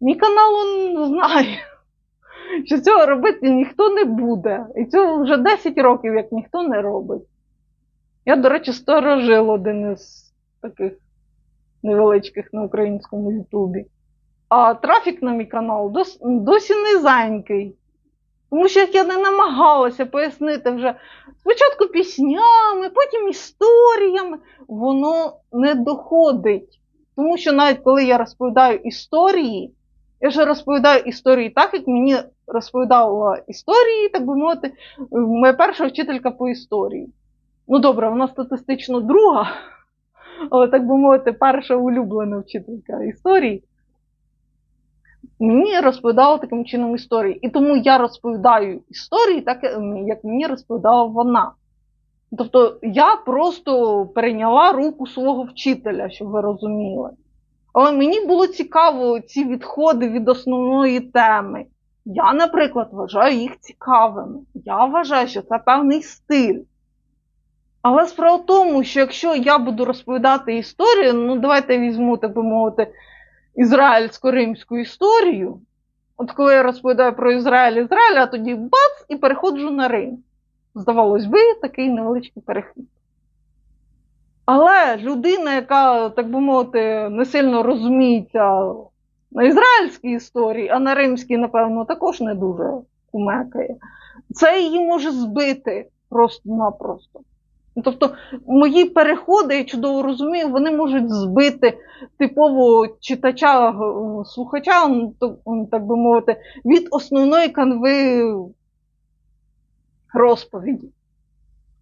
Мій канал он знає, що цього робити ніхто не буде. І цього вже 10 років, як ніхто не робить. Я, до речі, сторожил один із таких невеличких на українському Ютубі. А трафік на мій канал дос, досі низенький. Тому що як я не намагалася пояснити вже спочатку піснями, потім історіями, воно не доходить. Тому що навіть коли я розповідаю історії, я ж розповідаю історії так, як мені розповідала історії, так би мовити, моя перша вчителька по історії. Ну добре, вона статистично друга, але так би мовити, перша улюблена вчителька історії. Мені розповідала таким чином історії. І тому я розповідаю історії, так як мені розповідала вона. Тобто я просто перейняла руку свого вчителя, щоб ви розуміли. Але мені було цікаво ці відходи від основної теми. Я, наприклад, вважаю їх цікавими. Я вважаю, що це певний стиль. Але справа в тому, що якщо я буду розповідати історію, ну давайте візьму, так би мовити, ізраїльсько-римську історію. От коли я розповідаю про Ізраїль, Ізраїль, а тоді бац, і переходжу на Рим. Здавалось би, такий невеличкий перехід. Але людина, яка, так би мовити, не сильно розуміється на ізраїльській історії, а на римській, напевно, також не дуже кумекає, це її може збити просто-напросто. Тобто мої переходи, я чудово розумію, вони можуть збити типового читача, слухача, ну, м, так би мовити, від основної канви розповіді.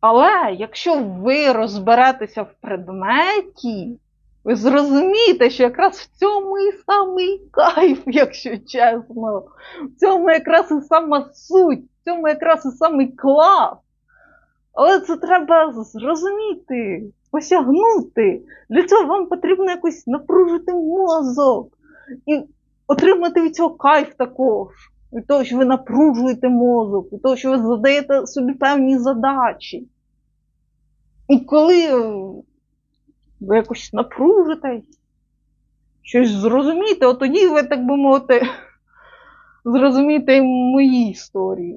Але якщо ви розберетеся в предметі, ви зрозумієте, що якраз в цьому і самий кайф, якщо чесно. В цьому якраз і сама суть, в цьому якраз і самий клас. Але це треба зрозуміти, посягнути. Для цього вам потрібно якось напружити мозок і отримати від цього кайф також. Від того, що ви напружуєте мозок, від того, що ви задаєте собі певні задачі. І коли е, ви якось напружитесь, щось зрозумієте, от тоді ви, так би мовити, зрозумієте мої історії.